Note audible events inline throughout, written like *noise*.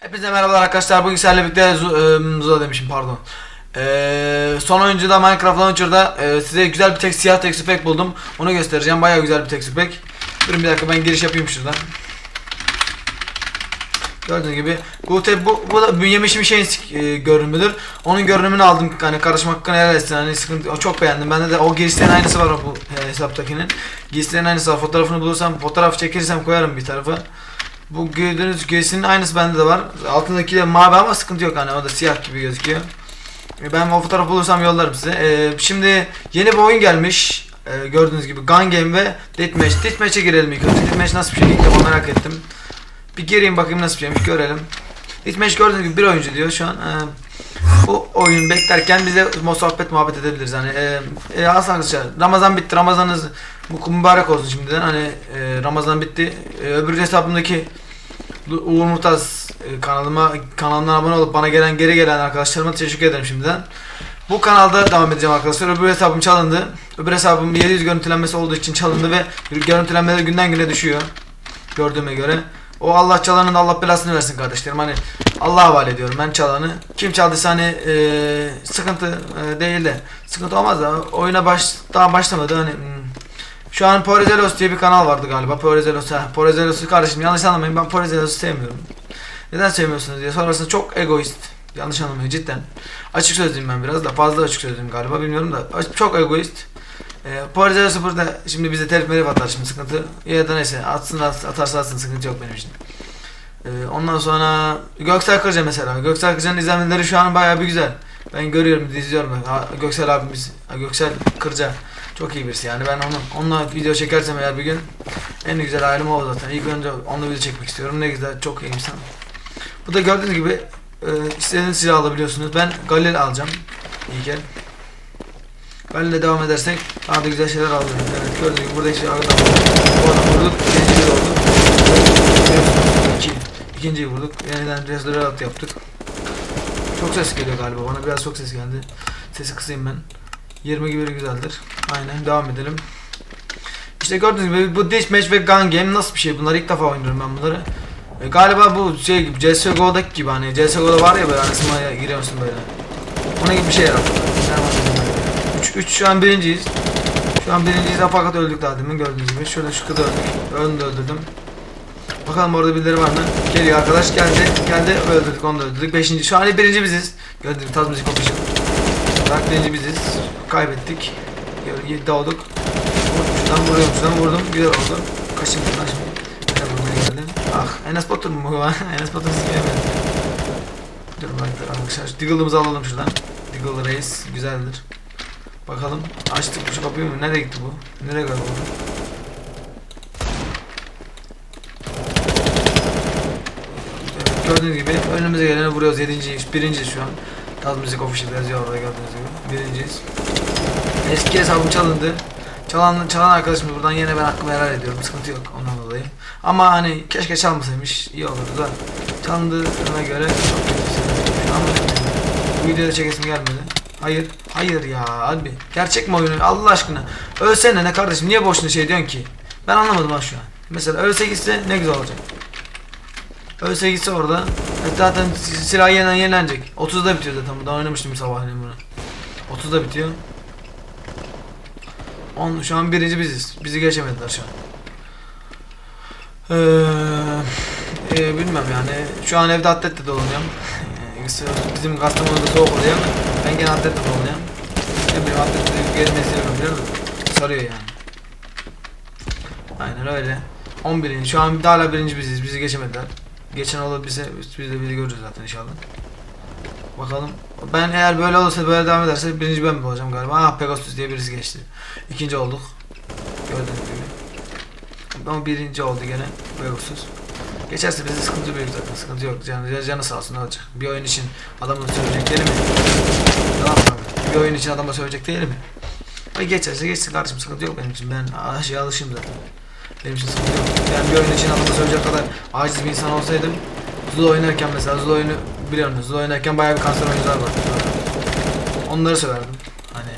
Hepinize merhabalar arkadaşlar. Bugün sizlerle birlikte Zu- Zula demişim pardon. E, son oyuncuda Minecraft Launcher'da e, size güzel bir tek siyah texture pack buldum. Onu göstereceğim. Bayağı güzel bir texture pack. Durun bir dakika ben giriş yapayım şuradan. Gördüğünüz gibi bu te, bu, bu da bünyemiş bir şeyin e, görünümüdür. Onun görünümünü aldım hani karışma hakkını helal etsin hani sıkıntı o çok beğendim. Bende de o giysilerin aynısı var o bu e, hesaptakinin. Giysilerin aynısı var. Fotoğrafını bulursam fotoğraf çekirsem koyarım bir tarafa. Bu gördüğünüz giysinin aynısı bende de var. Altındaki de mavi ama sıkıntı yok hani o da siyah gibi gözüküyor. E, Ben o fotoğrafı bulursam yollarım size. E, şimdi yeni bir oyun gelmiş. E, gördüğünüz gibi Gun Game ve Deathmatch. Deathmatch'e girelim ilk önce. Deathmatch nasıl bir şey? İlk defa merak ettim. Bir gireyim bakayım nasıl bir şeymiş görelim. Deathmatch gördüğünüz gibi bir oyuncu diyor şu an. E, bu oyun beklerken bize sohbet muhabbet edebiliriz hani. E, e, aslında arkadaşlar Ramazan bitti. Ramazanınız mübarek olsun şimdiden. Hani e, Ramazan bitti. E, öbür hesabımdaki Uğur Murtaz e, kanalıma kanalına abone olup bana gelen geri gelen arkadaşlarıma teşekkür ederim şimdiden. Bu kanalda devam edeceğim arkadaşlar. Öbür hesabım çalındı. Öbür hesabım 700 görüntülenmesi olduğu için çalındı ve görüntülenmeler günden güne düşüyor. Gördüğüme göre. O Allah çalanın Allah belasını versin kardeşlerim. Hani Allah'a havale ediyorum ben çalanı. Kim çaldıysa hani e, sıkıntı e, değil de sıkıntı olmaz da oyuna baş daha başlamadı hani hmm. Şu an Porezelos diye bir kanal vardı galiba. Porezelos ha. Porezelos'u kardeşim yanlış anlamayın ben Porezelos'u sevmiyorum. Neden sevmiyorsunuz diye sorarsanız çok egoist. Yanlış anlamayın cidden. Açık sözlüyüm ben biraz da fazla açık sözlüyüm galiba bilmiyorum da çok egoist. E, Porezelos burada şimdi bize telif merif atar şimdi sıkıntı. Ya da neyse atsın at, atarsa atsın sıkıntı yok benim için. Ee, ondan sonra Göksel Kırca mesela. Göksel Kırca'nın izlenmeleri şu an bayağı bir güzel. Ben görüyorum, izliyorum. Göksel abimiz, ha, Göksel Kırca çok iyi birisi yani. Ben onu onunla video çekersem eğer bir gün en güzel halim o zaten. İlk önce onunla video çekmek istiyorum. Ne güzel, çok iyi insan. Bu da gördüğünüz gibi e, istediğiniz silahı alabiliyorsunuz. Ben Galil alacağım. İyi gel. Galil'le devam edersek daha da güzel şeyler alırız. Evet, gördüğünüz gibi buradaki adam bu adam vurduk. Birinci bir oldu. İki. İkinciyi vurduk. Yeniden restorat yaptık. Çok ses geliyor galiba bana. Biraz çok ses geldi. Sesi kısayım ben. 20 gibi güzeldir. Aynen devam edelim. İşte gördüğünüz gibi bu Deathmatch ve Gun Game nasıl bir şey? Bunları ilk defa oynuyorum ben bunları. E, galiba bu şey gibi CSGO'daki gibi hani CSGO'da var ya böyle hani sınavaya giriyorsun böyle. Ona gibi bir şey herhalde. 3 3 şu an birinciyiz. Şu an birinciyiz fakat öldük daha demin gördüğünüz gibi. Şöyle şu kızı öldük. Önünü de öldürdüm. Bakalım orada birileri var mı? Geliyor arkadaş geldi. Geldi öldürdük onu da öldürdük. Beşinci. Şu an birinci biziz. Gördüğünüz gibi Taz Official. Birinci biziz. Kaybettik. Geri doğduk. Şuradan vuruyorum şuradan vurdum. Güzel oldu. Kaçayım buradan şimdi. De vurmaya geldim. Ah Enes Batur mu bu? *laughs* Enes Batur sikiyemedim. Dur bak arkadaşlar. Diggle'ımızı alalım şuradan. Diggle Reis güzeldir. Bakalım. Açtık şu kapıyı mı? Nereye gitti bu? Nereye kayboldu? Evet, gördüğünüz gibi önümüze geleni vuruyoruz. Yedinciyiz. Birinciyiz şu an. Taz Müzik Official yazıyor orada gördüğünüz gibi. Birinciyiz. Eski hesabım çalındı. Çalan, çalan arkadaşımız buradan yine ben hakkımı helal ediyorum. Sıkıntı yok ondan dolayı. Ama hani keşke çalmasaymış. iyi olurdu da. Çalındığına göre çok. Bu videoda çekesim gelmedi. Hayır. Hayır ya abi. Gerçek mi oyunu? Allah aşkına. Ölsene ne kardeşim? Niye boşuna şey diyorsun ki? Ben anlamadım ha şu an. Mesela ölse gitse ne güzel olacak. Ölse gitse orada. Zaten si- silah yeniden yenilenecek. 30'da bitiyor zaten. Buradan oynamıştım sabahleyin bunu. 30'da bitiyor. On, şu an birinci biziz. Bizi geçemediler şu an. Ee, e, bilmem yani. Şu an evde atletle dolanıyorum. *laughs* Bizim Kastamonu'da soğuk oluyor. Ben gene atletle dolanıyorum. Ne bileyim atletle gelmeyi seviyorum biliyor musun? Sarıyor yani. Aynen öyle. 11. Şu an hala birinci biziz. Bizi geçemediler. Geçen olur bize biz de bizi göreceğiz zaten inşallah. Bakalım. Ben eğer böyle olursa böyle devam ederse birinci ben mi olacağım galiba? Ah Pegasus diye birisi geçti. İkinci olduk. Gördüğünüz gibi. Ama birinci oldu gene Pegasus. Geçerse bize sıkıntı büyük zaten. Sıkıntı yok. Canı, canı sağ olsun ne olacak? Bir oyun için adamı sövecek değil mi? Tamam mı? Bir oyun için adama sövecek değil mi? Ve geçerse geçsin kardeşim sıkıntı yok benim için. Ben her şeye alışayım zaten. Demişiz. Yani bir oyun için adımı söyleyecek kadar aciz bir insan olsaydım Zula oynarken mesela Zula oyunu biliyorsunuz Zula oynarken bayağı bir kanser oyuncular var. Onları severdim. Hani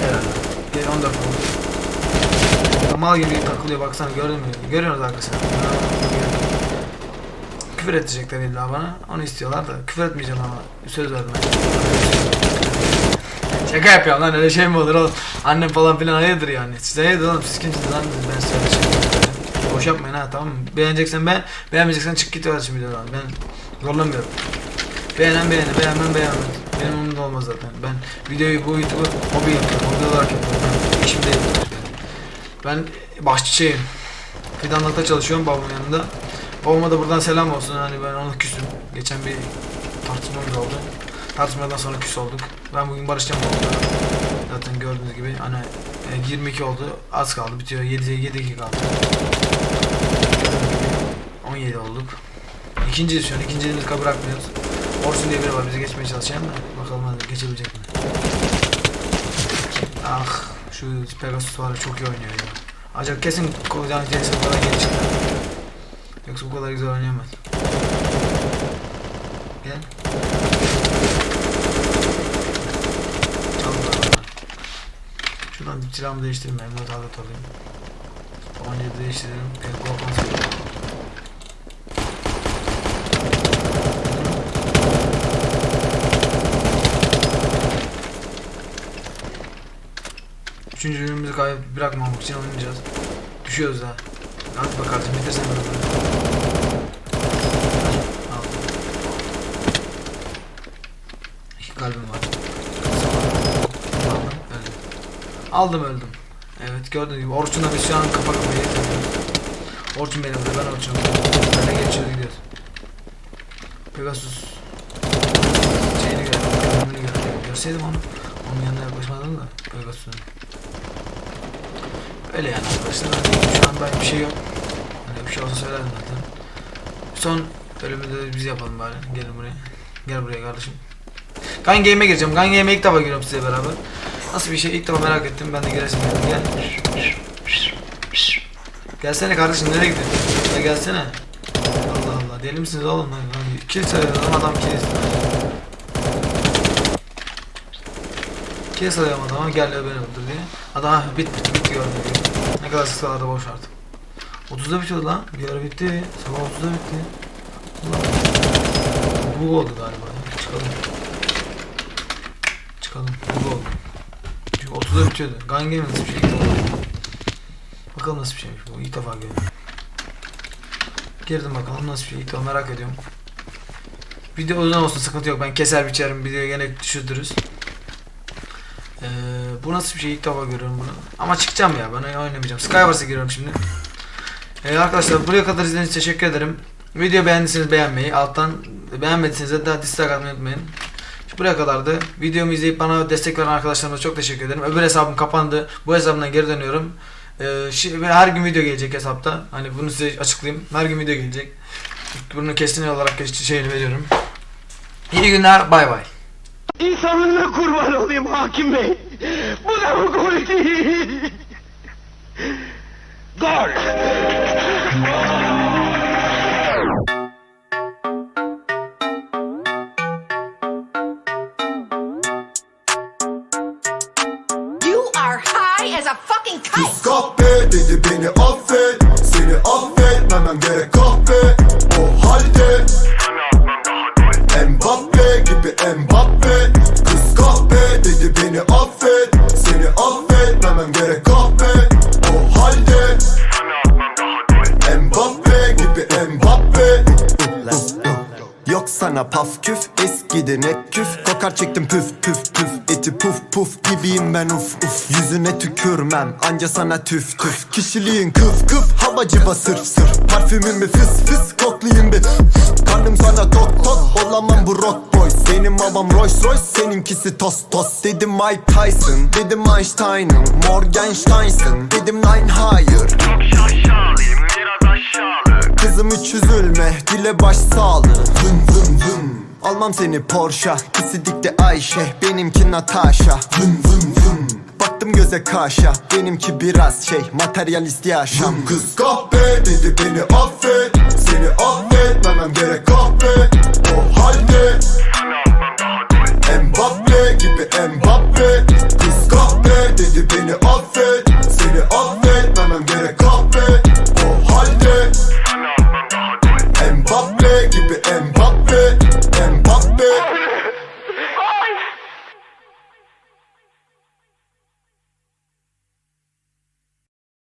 Herhalde. 14 olmuş. Mal gibi takılıyor baksana gördün mü? Görüyorsunuz arkadaşlar. Küfür edecekler illa bana. Onu istiyorlar da küfür etmeyeceğim ama söz verdim. Şaka yapıyorum lan öyle şey mi olur oğlum? Annem falan filan hayırdır yani. Siz hayırdır oğlum siz kimsiniz lan ben size şey. Boş yapmayın ha tamam mı? Beğeneceksen ben, beğenmeyeceksen çık git kardeşim videodan. Ben zorlamıyorum. Beğenen beğeni, beğenmem beğenmem. Benim umurumda olmaz zaten. Ben videoyu bu YouTube'u hobi yapıyorum, hobi olarak yapıyorum. Ben değil. Ben bahçıçıyım. Fidanlıkta çalışıyorum babamın yanında. Babama da buradan selam olsun. Hani ben ona küsüm. Geçen bir tartışmamız oldu. Tartışmadan sonra küs olduk. Ben bugün barışacağım babamla. Zaten gördüğünüz gibi hani e, 22 oldu. Az kaldı. Bitiyor. 7 7 2 kaldı. 17 olduk. İkinciyiz şu an. İkinciliğimizi kabul bırakmıyoruz. Orsun diye biri var bizi geçmeye çalışan da. Bakalım hadi geçebilecek mi? Ah şu Pegasus var çok iyi oynuyor ya. Acaba kesin Kozan kadar geri çıktı. Yoksa bu kadar güzel oynayamaz. Gel. Al bakalım. Şuradan silahımı değiştireyim. Emniyet alet alayım. Tabancayı değiştirelim. El korkan silahı. Üçüncü bölümümüzü kayıp bırakmamak için oynayacağız. Düşüyoruz ha. Hadi bak kardeşim bitirsen böyle. Al. İki kalbim var. Aldım öldüm. Aldım öldüm. Evet gördüğünüz gibi Orçun'la biz şu an kafa kafaya getiriyoruz. Orçun benim de ben Orçun. Böyle geçiyoruz gidiyoruz. Pegasus. Şeyini gördüm. Görseydim onu. Onun yanına yaklaşmadım da. Pegasus'un. Öyle yani arkadaşlar. Şu an ben bir şey yok. Hani bir şey olsa söylerdim zaten. Son bölümü de biz yapalım bari. Gelin buraya. Gel buraya kardeşim. Gun Game'e gireceğim. Gun Game'e ilk defa giriyorum size beraber. Nasıl bir şey ilk defa merak ettim. Ben de giresim geldi. Gel. Gelsene kardeşim nereye gidiyorsun? Ya gelsene. Allah Allah. Deli misiniz oğlum? Lan, Kill sayıyor lan adam kill Kill sayıyorum adama gel ya beni öldür diye. Adam bit bit bit gördü. Ne kadar sıksalarda boş artık. 30'da bitiyordu lan. Bir ara bitti. Sabah 30'da bitti. Allah. Bu oldu galiba. ya. Çıkalım. Çıkalım. Bu oldu. Çünkü 30'da bitiyordu. Gun Game nasıl bir şey? Bakalım nasıl bir şeymiş bu. İlk defa görüyorum. Girdim bakalım nasıl bir şey. İlk defa merak ediyorum. Video uzun olsun sıkıntı yok. Ben keser biçerim. Videoyu gene düşürdürüz. Nasıl bir şey ilk defa görüyorum bunu. Ama çıkacağım ya ben oynamayacağım. Skywars'a giriyorum şimdi. Ee, arkadaşlar buraya kadar izlediğiniz için teşekkür ederim. Video beğendiyseniz beğenmeyi, alttan beğenmediyseniz de daha dislike atmayı unutmayın. Şimdi buraya kadardı. Videomu izleyip bana destek veren arkadaşlarıma çok teşekkür ederim. Öbür hesabım kapandı. Bu hesabımdan geri dönüyorum. Ee, şi- her gün video gelecek hesapta. Hani bunu size açıklayayım. Her gün video gelecek. Bunu kesin olarak şeyini veriyorum. İyi günler. Bay bay. İnsanlığına kurban olayım hakim bey. Bu da mı gol değil? Gol! You are high as a fucking kite. Kahpe dedi beni affet Seni affetmemem gerek kahpe O halde affetmemem gerek. Kahpe O halde. Mbappe gibi Mbappe. Yok sana paf küf eskiden hep küf. Kokar çektim püf püf püf. Eti puf puf gibiyim ben uf uf. Yüzüne tükürmem anca sana tüf tüf. Kişiliğin kıf kıf havacı basır sır. Parfümün bir fıs fıs koklayayım bir Karnım sana tok tok olamam bu rock boy. Benim babam Rolls Royce seninkisi tos tos Dedim Mike Tyson dedim Einstein'ım Morgenstein'sın dedim Nine Higher. Çok şaşalıyım biraz aşağılık. Kızım hiç üzülme dile baş sağlığı. Vın vın vın. Almam seni Porsche. Pisidikte Ayşe benimki Natasha. Vın vın vın Baktım göze kaşa. Benimki biraz şey materyalist yaşam. Kız kahpe dedi beni affet. Seni affetmemem gerek kahpe. O halde Mbappe gibi Mbappe. Kız kahpe dedi beni affet